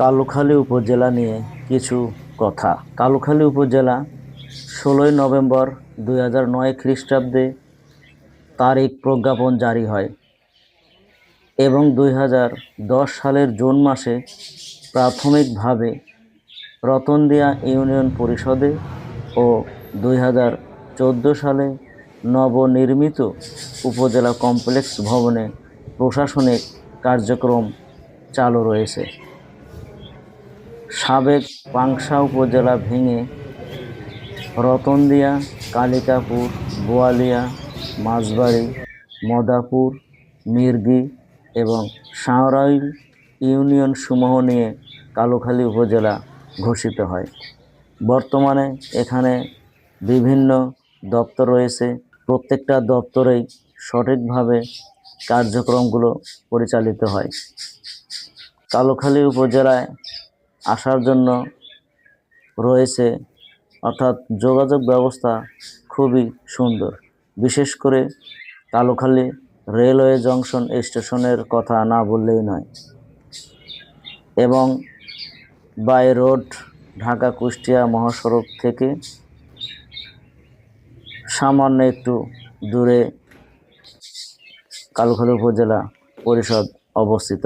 কালুখালী উপজেলা নিয়ে কিছু কথা। কালুখালী উপজেলা, ষোলোই নভেম্বর দুই হাজার নয় খ্রিস্টাব্দে তারিখ প্রজ্ঞাপন জারি হয় এবং দুই হাজার দশ সালের জুন মাসে প্রাথমিকভাবে রতনদিয়া ইউনিয়ন পরিষদে ও দুই হাজার চোদ্দ সালে নবনির্মিত উপজেলা কমপ্লেক্স ভবনে প্রশাসনিক কার্যক্রম চালু রয়েছে। সাবেক পাংশা উপজেলা ভেঙে রতনদিয়া, কালিকাপুর, বোয়ালিয়া, মাঝবাড়ি, মদাপুর, মির্গি এবং সাঁওরাইল ইউনিয়ন সমূহ নিয়ে কালুখালী উপজেলা ঘোষিত হয়। বর্তমানে এখানে বিভিন্ন দপ্তর রয়েছে। প্রত্যেকটা দপ্তরেই সঠিকভাবে কার্যক্রমগুলো পরিচালিত হয়। কালুখালী উপজেলায় আসার জন্য রয়েছে। অর্থাৎ যোগাযোগ ব্যবস্থা খুবই সুন্দর। বিশেষ করে কালুখালী রেলওয়ে জংশন স্টেশনের কথা না বললেই নয়। এবং বাই রোড, ঢাকা কুষ্টিয়া মহাসড়ক থেকে সামান্য একটু দূরে কালুখালী উপজেলা পরিষদ অবস্থিত।